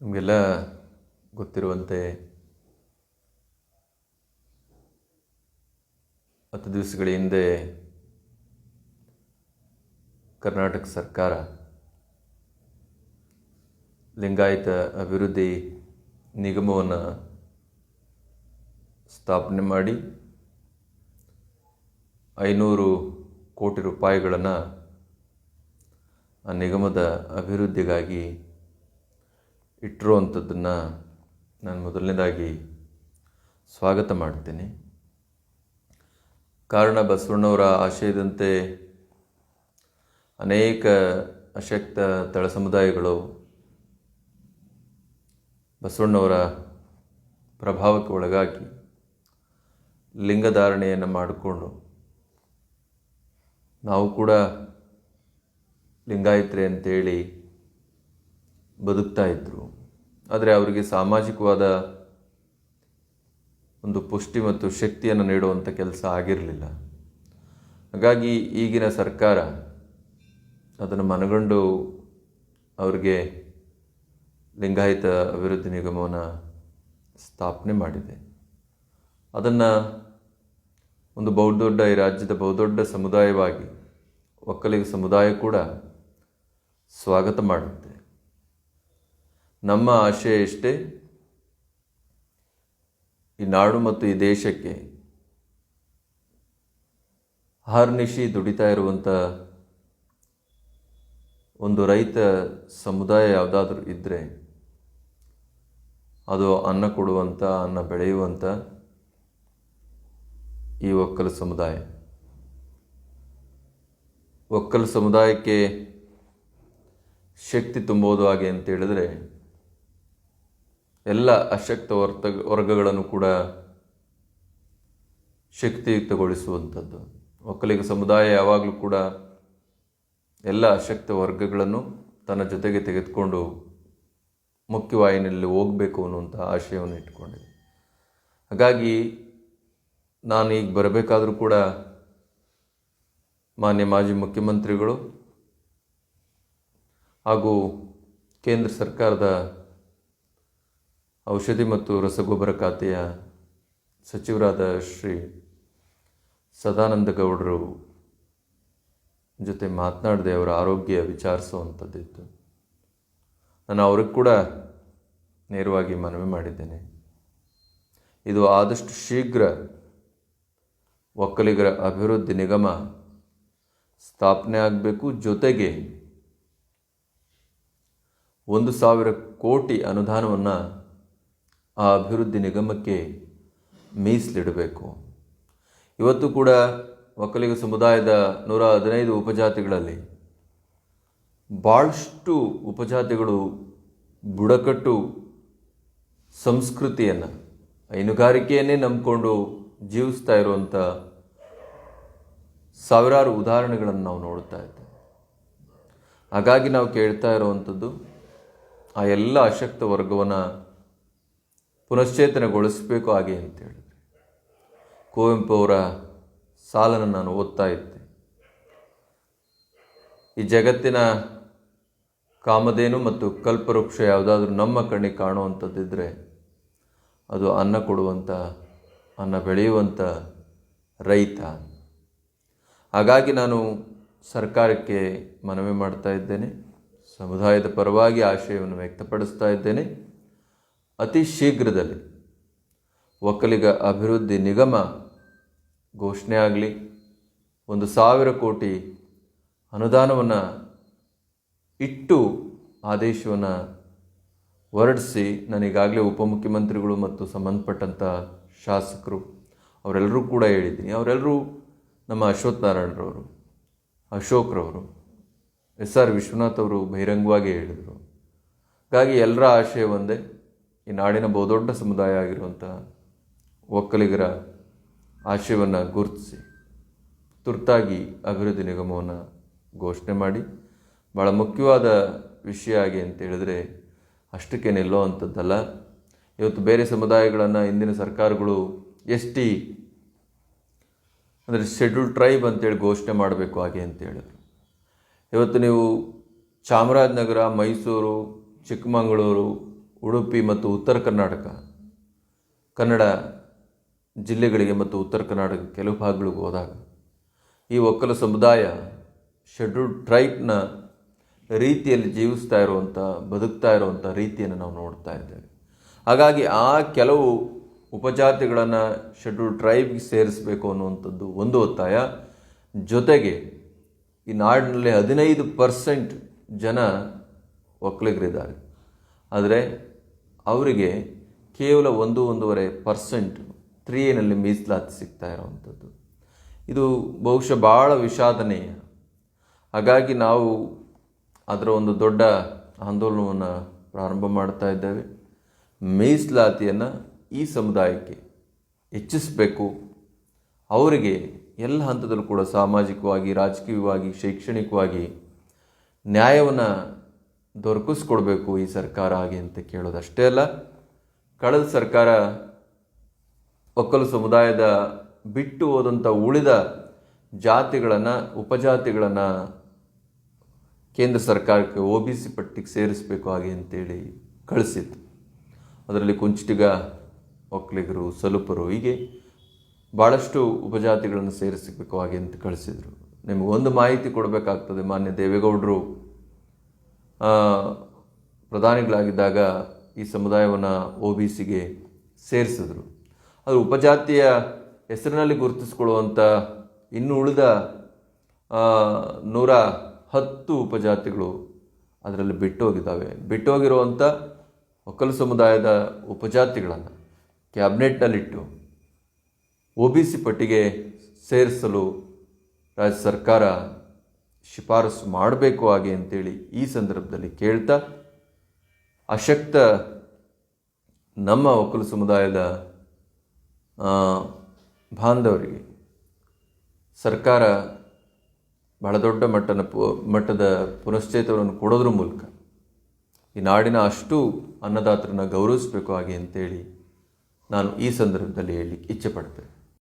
ನಿಮಗೆಲ್ಲ ಗೊತ್ತಿರುವಂತೆ ಹತ್ತು ದಿವಸಗಳ ಹಿಂದೆ ಕರ್ನಾಟಕ ಸರ್ಕಾರ ಲಿಂಗಾಯತ ಅಭಿವೃದ್ಧಿ ನಿಗಮವನ್ನು ಸ್ಥಾಪನೆ ಮಾಡಿ ಐನೂರು ಕೋಟಿ ರೂಪಾಯಿಗಳನ್ನು ಆ ನಿಗಮದ ಅಭಿವೃದ್ಧಿಗಾಗಿ ಇಟ್ಟಿರುವಂಥದ್ದನ್ನು ನಾನು ಮೊದಲನೇದಾಗಿ ಸ್ವಾಗತ ಮಾಡ್ತೀನಿ. ಕಾರಣ ಬಸವಣ್ಣವರ ಆಶಯದಂತೆ ಅನೇಕ ಅಶಕ್ತ ತಳ ಸಮುದಾಯಗಳು ಬಸವಣ್ಣವರ ಪ್ರಭಾವಕ್ಕೆ ಒಳಗಾಗಿ ಲಿಂಗಧಾರಣೆಯನ್ನು ಮಾಡಿಕೊಂಡು ನಾವು ಕೂಡ ಲಿಂಗಾಯತ್ರಿ ಅಂತೇಳಿ ಬದುಕ್ತಾ ಇದ್ದರು ಆದರೆ ಅವರಿಗೆ ಸಾಮಾಜಿಕವಾದ ಒಂದು ಪುಷ್ಟಿ ಮತ್ತು ಶಕ್ತಿಯನ್ನು ನೀಡುವಂಥ ಕೆಲಸ ಆಗಿರಲಿಲ್ಲ. ಹಾಗಾಗಿ ಈಗಿನ ಸರ್ಕಾರ ಅದನ್ನು ಮನಗಂಡು ಅವರಿಗೆ ಲಿಂಗಾಯತ ಅಭಿವೃದ್ಧಿ ನಿಗಮವನ್ನು ಸ್ಥಾಪನೆ ಮಾಡಿದೆ. ಅದನ್ನು ಒಂದು ಬಹುದೊಡ್ಡ, ಈ ರಾಜ್ಯದ ಬಹುದೊಡ್ಡ ಸಮುದಾಯವಾಗಿ, ಒಕ್ಕಲಿಗ ಸಮುದಾಯ ಕೂಡ ಸ್ವಾಗತ ಮಾಡುತ್ತೆ. ನಮ್ಮ ಆಶಯ ಇಷ್ಟೇ ಈ ನಾಡು ಮತ್ತು ಈ ದೇಶಕ್ಕೆ ಹರ್ನಿಶಿ ದುಡಿತಾ ಇರುವಂಥ ಒಂದು ರೈತ ಸಮುದಾಯ ಯಾವುದಾದ್ರೂ ಇದ್ದರೆ ಅದು ಅನ್ನ ಕೊಡುವಂಥ ಅನ್ನ ಬೆಳೆಯುವಂಥ ಈ ಒಕ್ಕಲ ಸಮುದಾಯ. ಒಕ್ಕಲ ಸಮುದಾಯಕ್ಕೆ ಶಕ್ತಿ ತುಂಬೋದು ಹಾಗೆ ಅಂತ ಹೇಳಿದ್ರೆ ಎಲ್ಲ ಅಶಕ್ತ ವರ್ತ, ವರ್ಗಗಳನ್ನು ಕೂಡ ಶಕ್ತಿಯುಕ್ತಗೊಳಿಸುವಂಥದ್ದು. ಒಕ್ಕಲಿಗ ಸಮುದಾಯ ಯಾವಾಗಲೂ ಕೂಡ ಎಲ್ಲ ಅಶಕ್ತ ವರ್ಗಗಳನ್ನು ತನ್ನ ಜೊತೆಗೆ ತೆಗೆದುಕೊಂಡು ಮುಖ್ಯವಾಹಿನಿಯಲ್ಲಿ ಹೋಗಬೇಕು ಅನ್ನುವಂಥ ಆಶಯವನ್ನು ಇಟ್ಕೊಂಡಿದೆ ಹಾಗಾಗಿ ನಾನು ಈಗ ಬರಬೇಕಾದರೂ ಕೂಡ ಮಾನ್ಯ ಮಾಜಿ ಮುಖ್ಯಮಂತ್ರಿಗಳು ಹಾಗೂ ಕೇಂದ್ರ ಸರ್ಕಾರದ ಔಷಧಿ ಮತ್ತು ರಸಗೊಬ್ಬರ ಖಾತೆಯ ಸಚಿವರಾದ ಶ್ರೀ ಸದಾನಂದ ಗೌಡರು ಜೊತೆ ಮಾತನಾಡದೆ ಅವರ ಆರೋಗ್ಯ ವಿಚಾರಿಸುವಂಥದ್ದಿತ್ತು. ನಾನು ಅವ್ರಿಗೆ ಕೂಡ ನೇರವಾಗಿ ಮನವಿ ಮಾಡಿದ್ದೇನೆ. ಇದು ಆದಷ್ಟು ಶೀಘ್ರ ಒಕ್ಕಲಿಗರ ಅಭಿವೃದ್ಧಿ ನಿಗಮ ಸ್ಥಾಪನೆ ಆಗಬೇಕು. ಜೊತೆಗೆ ಒಂದು ಸಾವಿರ ಕೋಟಿ ಅನುದಾನವನ್ನು ಆ ಅಭಿವೃದ್ಧಿ ನಿಗಮಕ್ಕೆ ಮೀಸಲಿಡಬೇಕು. ಇವತ್ತು ಕೂಡ ಒಕ್ಕಲಿಗ ಸಮುದಾಯದ ನೂರ ಹದಿನೈದು ಉಪಜಾತಿಗಳಲ್ಲಿ ಭಾಳಷ್ಟು ಉಪಜಾತಿಗಳು ಬುಡಕಟ್ಟು ಸಂಸ್ಕೃತಿಯನ್ನು, ಹೈನುಗಾರಿಕೆಯನ್ನೇ ನಂಬಿಕೊಂಡು ಜೀವಿಸ್ತಾ ಇರುವಂಥ ಸಾವಿರಾರು ಉದಾಹರಣೆಗಳನ್ನು ನಾವು ನೋಡ್ತಾ ಇದ್ದೇವೆ. ಹಾಗಾಗಿ ನಾವು ಕೇಳ್ತಾ ಇರುವಂಥದ್ದು, ಆ ಎಲ್ಲ ಅಶಕ್ತ ವರ್ಗವನ್ನು ಪುನಶ್ಚೇತನಗೊಳಿಸಬೇಕು ಹಾಗೆ ಅಂತ ಹೇಳಿದ್ರು. ಕುವೆಂಪು ಅವರ ಸಾಲನ್ನು ನಾನು ಓದ್ತಾ ಇದ್ದೆ. ಈ ಜಗತ್ತಿನ ಕಾಮಧೇನು ಮತ್ತು ಕಲ್ಪವೃಕ್ಷ ಯಾವುದಾದ್ರೂ ನಮ್ಮ ಕಣ್ಣಿಗೆ ಕಾಣುವಂಥದ್ದಿದ್ದರೆ ಅದು ಅನ್ನ ಕೊಡುವಂಥ, ಅನ್ನ ಬೆಳೆಯುವಂಥ ರೈತ. ಹಾಗಾಗಿ ನಾನು ಸರ್ಕಾರಕ್ಕೆ ಮನವಿ ಮಾಡ್ತಾ ಇದ್ದೇನೆ. ಸಮುದಾಯದ ಪರವಾಗಿ ಆಶಯವನ್ನು ವ್ಯಕ್ತಪಡಿಸ್ತಾ ಇದ್ದೇನೆ. ಅತಿ ಶೀಘ್ರದಲ್ಲಿ. ಒಕ್ಕಲಿಗ ಅಭಿವೃದ್ಧಿ ನಿಗಮ ಘೋಷಣೆ ಆಗಲಿ, ಒಂದು ಸಾವಿರ ಕೋಟಿ ಅನುದಾನವನ್ನು ಇಟ್ಟು ಆದೇಶವನ್ನು ಹೊರಡಿಸಿ ನಾನೀಗಾಗಲೇ ಉಪಮುಖ್ಯಮಂತ್ರಿಗಳು ಮತ್ತು ಸಂಬಂಧಪಟ್ಟಂಥ ಶಾಸಕರು, ಅವರೆಲ್ಲರೂ ಕೂಡ ಹೇಳಿದ್ದೀನಿ. ಅವರೆಲ್ಲರೂ ನಮ್ಮ ಅಶ್ವಥ್ ನಾರಾಯಣರವರು, ಅಶೋಕ್ರವರು, ಎಸ್ ಆರ್ ವಿಶ್ವನಾಥ್ ಅವರು ಬಹಿರಂಗವಾಗಿ ಹೇಳಿದರು. ಹಾಗಾಗಿ ಎಲ್ಲರ ಆಶಯ ಒಂದೇ ಈ ನಾಡಿನ ಬಹುದೊಡ್ಡ ಸಮುದಾಯ ಆಗಿರುವಂಥ ಒಕ್ಕಲಿಗರ ಆಶಯವನ್ನು ಗುರುತಿಸಿ, ತುರ್ತಾಗಿ ಅಭಿವೃದ್ಧಿ ನಿಗಮವನ್ನು ಘೋಷಣೆ ಮಾಡಿ ಭಾಳ ಮುಖ್ಯವಾದ ವಿಷಯ ಆಗಿ ಅಂತ ಹೇಳಿದ್ರೆ ಅಷ್ಟಕ್ಕೆ ನಿಲ್ಲೋ ಅಂಥದ್ದಲ್ಲ. ಇವತ್ತು ಬೇರೆ ಸಮುದಾಯಗಳನ್ನು ಇಂದಿನ ಸರ್ಕಾರಗಳು ಎಸ್ ಟಿ ಅಂದರೆ ಶೆಡ್ಯೂಲ್ ಟ್ರೈಬ್ ಅಂತೇಳಿ ಘೋಷಣೆ ಮಾಡಬೇಕು ಹಾಗೆ ಅಂತ ಹೇಳಿದ್ರು. ಇವತ್ತು ನೀವು ಚಾಮರಾಜನಗರ, ಮೈಸೂರು, ಚಿಕ್ಕಮಗಳೂರು ಉಡುಪಿ ಮತ್ತು ಉತ್ತರ ಕರ್ನಾಟಕ, ಕನ್ನಡ ಜಿಲ್ಲೆಗಳಿಗೆ ಮತ್ತು ಉತ್ತರ ಕರ್ನಾಟಕ ಕೆಲವು ಭಾಗಗಳಿಗೆ ಹೋದಾಗ ಈ ಒಕ್ಕಲ ಸಮುದಾಯ ಶೆಡ್ಯೂಲ್ಡ್ ಟ್ರೈಬ್ನ ರೀತಿಯಲ್ಲಿ ಜೀವಿಸ್ತಾ ಇರುವಂಥ, ಬದುಕ್ತಾ ಇರುವಂಥ ರೀತಿಯನ್ನು ನಾವು ನೋಡ್ತಾ ಇದ್ದೇವೆ. ಹಾಗಾಗಿ ಆ ಕೆಲವು ಉಪಜಾತಿಗಳನ್ನು ಶೆಡ್ಯೂಲ್ ಟ್ರೈಬ್ಗೆ ಸೇರಿಸಬೇಕು ಅನ್ನುವಂಥದ್ದು ಒಂದು ಒತ್ತಾಯ. ಜೊತೆಗೆ ಈ ನಾಡಿನಲ್ಲಿ ಹದಿನೈದು ಪರ್ಸೆಂಟ್ ಜನ ಒಕ್ಕಲಿಗರಿದ್ದಾರೆ. ಆದರೆ ಅವರಿಗೆ ಕೇವಲ ಒಂದು ಒಂದೂವರೆ ಪರ್ಸೆಂಟ್ ತ್ರೀ ಎನಲ್ಲಿ ಮೀಸಲಾತಿ ಸಿಗ್ತಾ ಇರೋವಂಥದ್ದು. ಇದು ಬಹುಶಃ ಭಾಳ ವಿಷಾದನೀಯ. ಹಾಗಾಗಿ ನಾವು ಅದರ ಒಂದು ದೊಡ್ಡ ಆಂದೋಲನವನ್ನು ಪ್ರಾರಂಭ ಮಾಡ್ತಾ ಇದ್ದೇವೆ. ಮೀಸಲಾತಿಯನ್ನು ಈ ಸಮುದಾಯಕ್ಕೆ ಹೆಚ್ಚಿಸಬೇಕು. ಅವರಿಗೆ ಎಲ್ಲ ಹಂತದಲ್ಲೂ ಕೂಡ ಸಾಮಾಜಿಕವಾಗಿ, ರಾಜಕೀಯವಾಗಿ, ಶೈಕ್ಷಣಿಕವಾಗಿ ನ್ಯಾಯವನ್ನು ದೊರಕಿಸ್ಕೊಡ್ಬೇಕು ಈ ಸರ್ಕಾರ ಹಾಗೆ ಅಂತ ಕೇಳೋದು ಅಷ್ಟೇ ಅಲ್ಲ. ಕಳೆದ ಸರ್ಕಾರ ಒಕ್ಕಲು ಸಮುದಾಯದ ಬಿಟ್ಟು ಹೋದಂಥ ಉಳಿದ ಜಾತಿಗಳನ್ನು, ಉಪಜಾತಿಗಳನ್ನು ಕೇಂದ್ರ ಸರ್ಕಾರಕ್ಕೆ ಒ ಬಿ ಸಿ ಪಟ್ಟಿಗೆ ಸೇರಿಸಬೇಕು ಹಾಗೆ ಅಂತೇಳಿ ಕಳಿಸಿತ್ತು ಅದರಲ್ಲಿ ಕುಂಚಿಟಿಗ, ಒಕ್ಕಲಿಗರು, ಸಲುಪರು ಹೀಗೆ ಭಾಳಷ್ಟು ಉಪಜಾತಿಗಳನ್ನು ಸೇರಿಸಬೇಕು ಹಾಗೆ ಅಂತ ಕಳಿಸಿದರು. ನಿಮಗೊಂದು ಮಾಹಿತಿ ಕೊಡಬೇಕಾಗ್ತದೆ ಮಾನ್ಯ ದೇವೇಗೌಡರು. ಪ್ರಧಾನಿಗಳಾಗಿದ್ದಾಗ ಈ ಸಮುದಾಯವನ್ನು ಒ ಬಿ ಸಿಗೆ ಸೇರಿಸಿದ್ರು. ಅದು ಉಪಜಾತಿಯ ಹೆಸರಿನಲ್ಲಿ ಗುರುತಿಸ್ಕೊಳ್ಳುವಂಥ ಇನ್ನು ಉಳಿದ ನೂರ ಹತ್ತು ಉಪಜಾತಿಗಳು ಅದರಲ್ಲಿ ಬಿಟ್ಟೋಗಿದ್ದಾವೆ. ಬಿಟ್ಟೋಗಿರುವಂಥ ಒಕ್ಕಲು ಸಮುದಾಯದ ಉಪಜಾತಿಗಳನ್ನು ಕ್ಯಾಬಿನೆಟ್ನಲ್ಲಿಟ್ಟು ಒ ಬಿ ಸಿ ಪಟ್ಟಿಗೆ ಸೇರಿಸಲು ರಾಜ್ಯ ಸರ್ಕಾರ ಶಿಫಾರಸು ಮಾಡಬೇಕು ಹಾಗೆ ಅಂತೇಳಿ ಈ ಸಂದರ್ಭದಲ್ಲಿ ಕೇಳ್ತಾ, ಅಶಕ್ತ ನಮ್ಮ ಒಕ್ಕಲು ಸಮುದಾಯದ ಬಾಂಧವರಿಗೆ ಸರ್ಕಾರ ಬಹಳ ದೊಡ್ಡ ಮಟ್ಟನ ಪು, ಮಟ್ಟದ ಪುನಶ್ಚೇತನವನ್ನು ಕೊಡೋದ್ರ ಮೂಲಕ ಈ ನಾಡಿನ ಅಷ್ಟು ಅನ್ನದಾತರನ್ನ ಗೌರವಿಸಬೇಕು ಹಾಗೆ ಅಂತೇಳಿ ನಾನು ಈ ಸಂದರ್ಭದಲ್ಲಿ ಹೇಳಲಿಕ್ಕೆ ಇಚ್ಛೆ ಪಡ್ತೇನೆ.